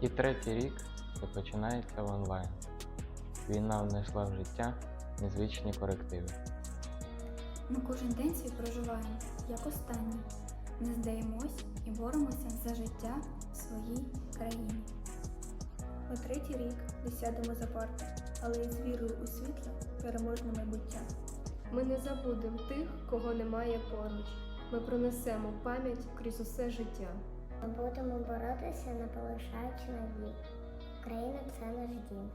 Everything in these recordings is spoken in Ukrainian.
І третій рік це починається в онлайн. Війна внесла в життя незвичні корективи. Ми кожен день свій проживаємо, як останній. Не здаємось і боремося за життя в своїй країні. Ми третій рік не сядемо за парти, але із вірою у світле переможне майбуття. Ми не забудемо тих, кого немає поруч. Ми пронесемо пам'ять крізь усе життя. Ми будемо боротися, не полишаючи надій. Україна це наш дім.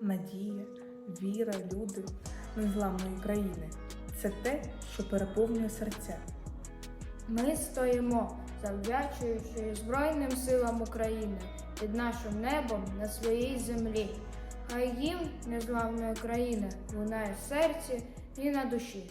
Надія, віра, люди незламної країни це те, що переповнює серця. Ми стоїмо, завдячуючи Збройним силам України під нашим небом на своїй землі. Хай їм незламної країни лунає в серці і на душі.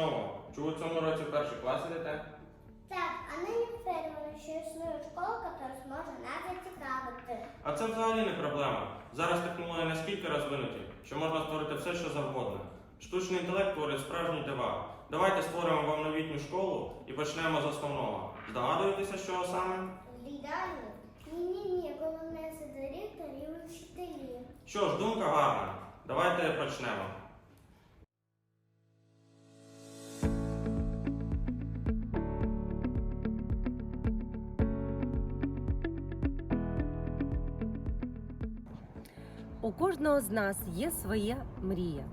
Нового? Чому у цьому році в перший клас ідете? Так, а нині впевнена, що існує школа, яка зможе нас зацікавити. А це взагалі не проблема. Зараз технології наскільки розвинуті, що можна створити все, що завгодно. Штучний інтелект творить справжні дива. Давайте створимо вам новітню школу і почнемо з основного. Здогадуєтеся, чого саме? Лідальні? Ні-ні-ні, головне це директор і вчителі. Що ж, думка гарна. Давайте почнемо. У кожного з нас є своя мрія.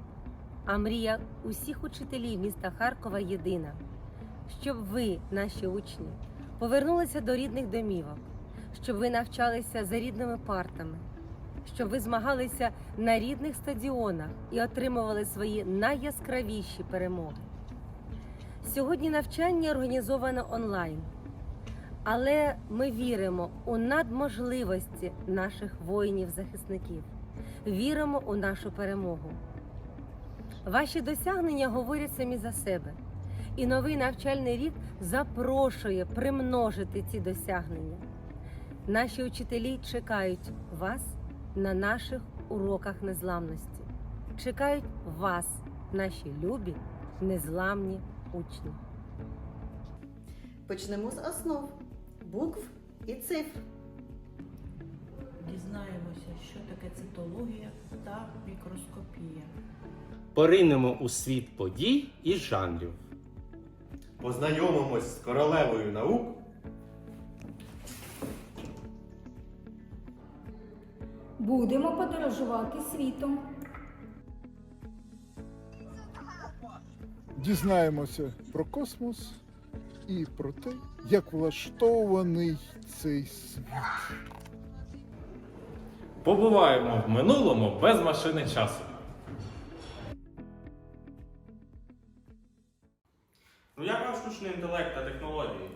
А мрія усіх учителів міста Харкова єдина, щоб ви, наші учні, повернулися до рідних домівок, щоб ви навчалися за рідними партами, щоб ви змагалися на рідних стадіонах і отримували свої найяскравіші перемоги. Сьогодні навчання організовано онлайн, але ми віримо у надможливості наших воїнів-захисників, віримо у нашу перемогу. Ваші досягнення говорять самі за себе. І новий навчальний рік запрошує примножити ці досягнення. Наші учителі чекають вас на наших уроках незламності. Чекають вас, наші любі, незламні учні. Почнемо з основ букв і цифр. Дізнаємося, що таке цитологія та мікроскопія. Поринемо у світ подій і жанрів. Познайомимось з королевою наук. Будемо подорожувати світом. Дізнаємося про космос і про те, як влаштований цей світ. Побуваємо в минулому без машини часу. Ну як вам штучний інтелект та технології?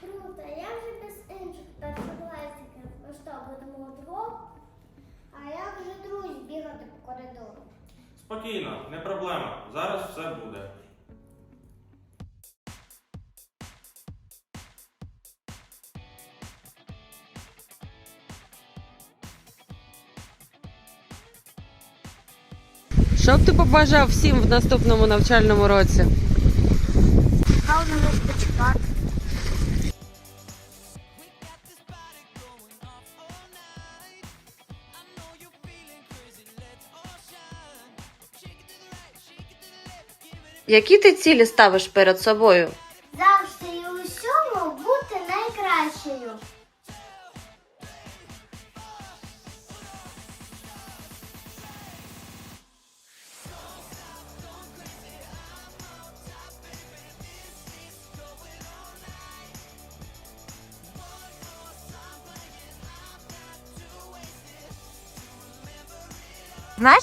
Круто, я вже без інших першокласників. Ми що, будемо удвох? А як же друзі бігати по коридору? Спокійно, не проблема. Зараз все буде. Що б ти побажав всім в наступному навчальному році? Хай не розпочати. Які ти цілі ставиш перед собою?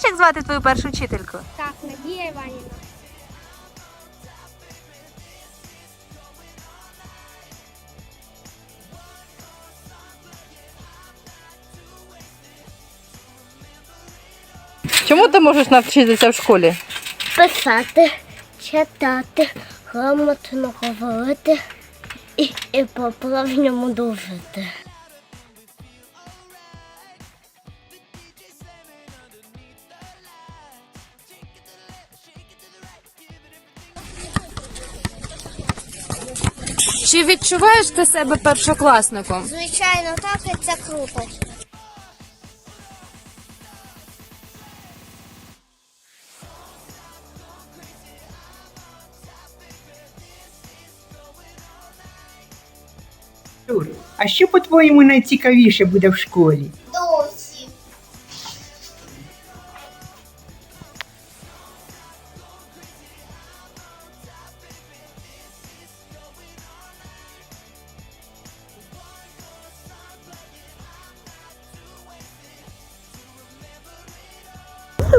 Як звати твою першу вчительку? Так, Надія Іванівна. Чому ти можеш навчитися в школі? Писати, читати, грамотно говорити і, і по правильному дружити. Чи відчуваєш ти себе першокласником? Звичайно, так і це круто. А що, по-твоєму, найцікавіше буде в школі?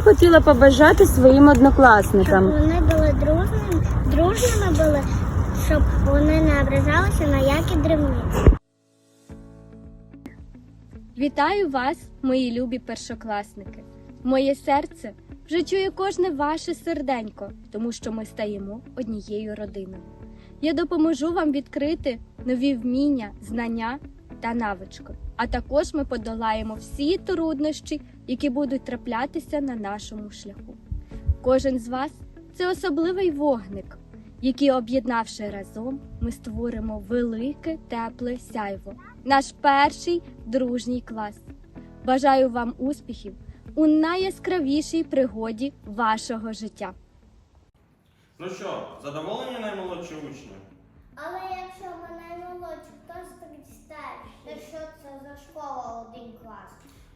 Ти хотіла побажати своїм однокласникам. Щоб вони були дружними, дружними були, щоб вони не ображалися на які дрібниці. Вітаю вас, мої любі першокласники. Моє серце вже чує кожне ваше серденько, тому що ми стаємо однією родиною. Я допоможу вам відкрити нові вміння, знання та навички. А також ми подолаємо всі труднощі, які будуть траплятися на нашому шляху. Кожен з вас це особливий вогник, який, об'єднавши разом, ми створимо велике тепле сяйво, наш перший дружній клас. Бажаю вам успіхів у найяскравішій пригоді вашого життя. Ну що, задоволені наймолодші учні? Але якщо ми наймолодші, хтось тоді старший? Та що це за школа один клас?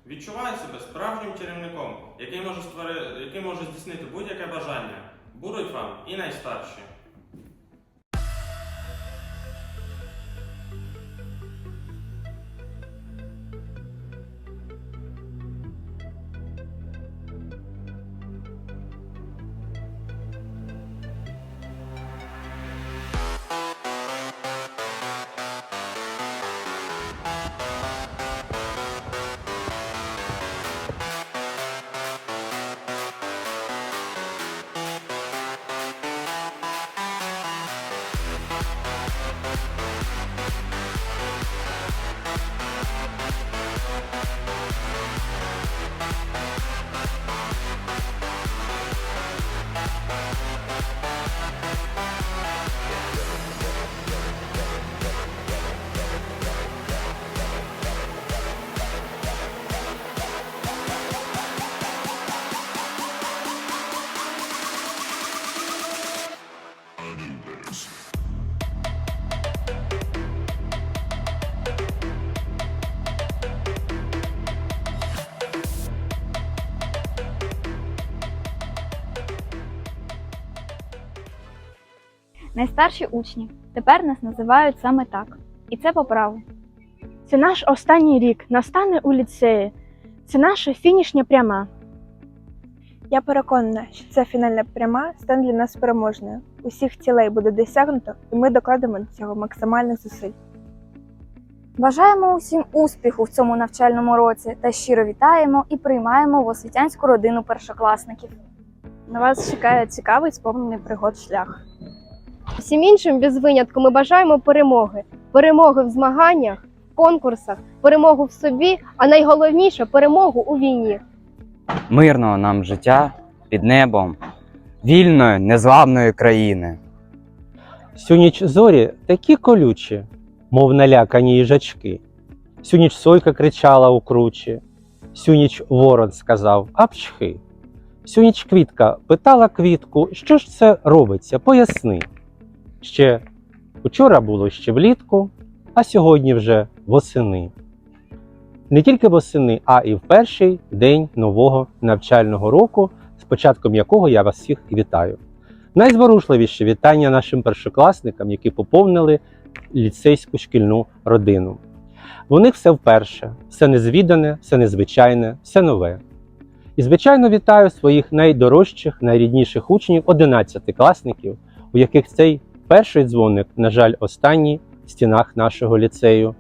Відчуваю себе справжнім чарівником, який може створи... який може здійснити будь-яке бажання. Будуть вам і найстарші. Найстарші учні. Тепер нас називають саме так. І це по праву. Це наш останній рік, настане у ліцеї. Це наша фінішня пряма. Я переконана, що ця фінальна пряма стане для нас переможною. Усіх цілей буде досягнуто, і ми докладемо до цього максимальних зусиль. Бажаємо усім успіху в цьому навчальному році та щиро вітаємо і приймаємо в освітянську родину першокласників. На вас чекає цікавий сповнений пригод шлях. Всім іншим без винятку ми бажаємо перемоги. Перемоги в змаганнях, конкурсах, перемогу в собі, а найголовніше перемогу у війні. мирного нам життя під небом, вільної, незламної країни. Всю ніч зорі такі колючі, мов налякані їжачки. Всю ніч сойка кричала у кручі, всю ніч ворон сказав апчхи. Всю ніч квітка питала квітку, що ж це робиться, поясни. Ще учора було ще влітку, а сьогодні вже восени. Не тільки восени, а і в перший день нового навчального року, з початком якого я вас всіх вітаю. Найзворушливіше вітання нашим першокласникам, які поповнили ліцейську шкільну родину. У них все вперше, все незвідане, все незвичайне, все нове. І, звичайно, вітаю своїх найдорожчих, найрідніших учнів, одинадцятикласників, у яких цей перший дзвоник, на жаль, останній в стінах нашого ліцею.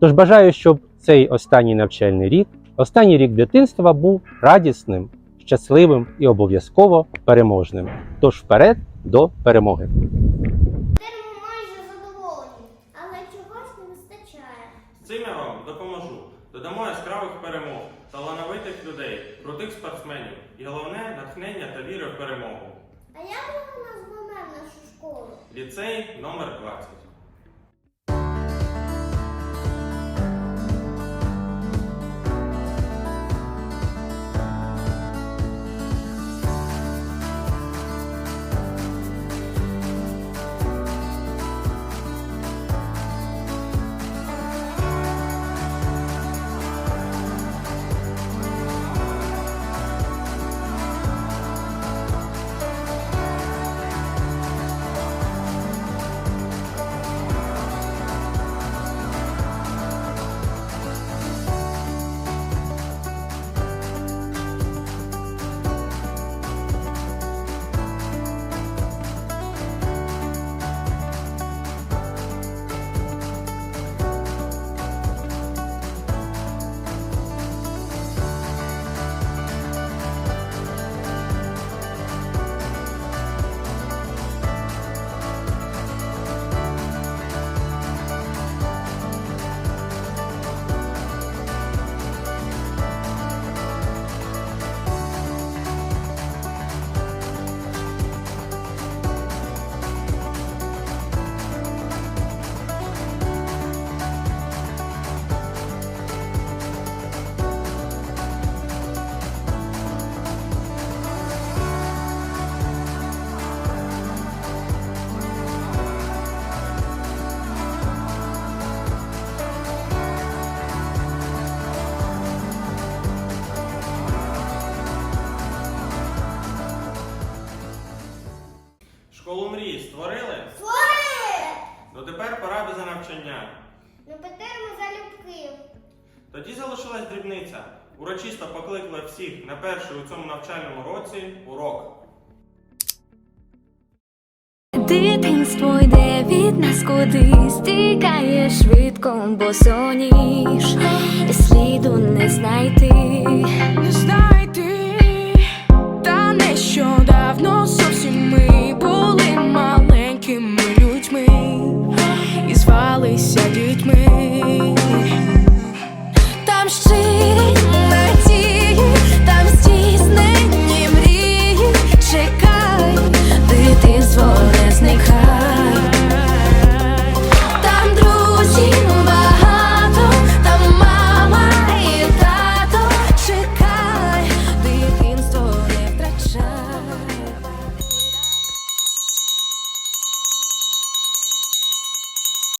Тож бажаю, щоб цей останній навчальний рік, останній рік дитинства був радісним, щасливим і обов'язково переможним. Тож вперед до перемоги! Будемо майже задоволені, але чогось не вистачає. Цим я вам допоможу. Додамо яскравих перемог, талановитих людей, крутих спортсменів і головне натхнення та віри в перемогу. А як ми назвемо нашу школу? Ліцей номер 20. Ну, Петермо залюбки. Тоді залишилась дрібниця. Урочисто покликали всіх на перший у цьому навчальному році урок. Дитинство йде від нас кудись, тікає швидко, бо соніж і сліду не знайти, не знайти, та нещодавно зовсім ми були маленькими людьми і звалися дітьми.